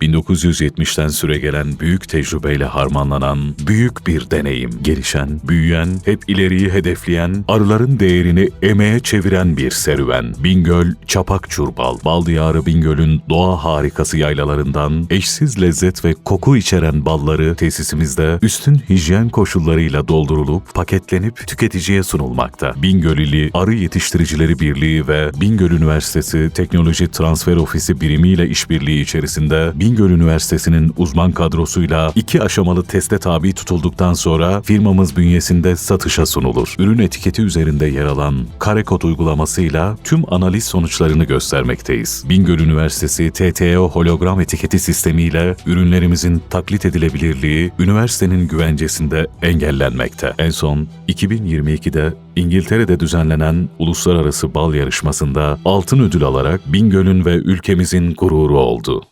1970'ten süregelen büyük tecrübeyle harmanlanan büyük bir deneyim. Gelişen, büyüyen, hep ileriyi hedefleyen, arıların değerini emeğe çeviren bir serüven. Bingöl Çapak Çurbal, Bal Diyarı Bingöl'ün doğa harikası yaylalarından eşsiz lezzet ve koku içeren balları tesisimizde üstün hijyen koşullarıyla doldurulup paketlenip tüketiciye sunulmakta. Bingöl İli Arı Yetiştiricileri Birliği ve Bingöl Üniversitesi Teknoloji Transfer Ofisi birimiyle işbirliği içerisinde Bingöl Üniversitesi'nin uzman kadrosuyla iki aşamalı teste tabi tutulduktan sonra firmamız bünyesinde satışa sunulur. Ürün etiketi üzerinde yer alan Karekod uygulamasıyla tüm analiz sonuçlarını göstermekteyiz. Bingöl Üniversitesi TTO hologram etiketi sistemiyle ürünlerimizin taklit edilebilirliği üniversitenin güvencesinde engellenmekte. En son 2022'de İngiltere'de düzenlenen uluslararası bal yarışmasında altın ödül alarak Bingöl'ün ve ülkemizin gururu oldu.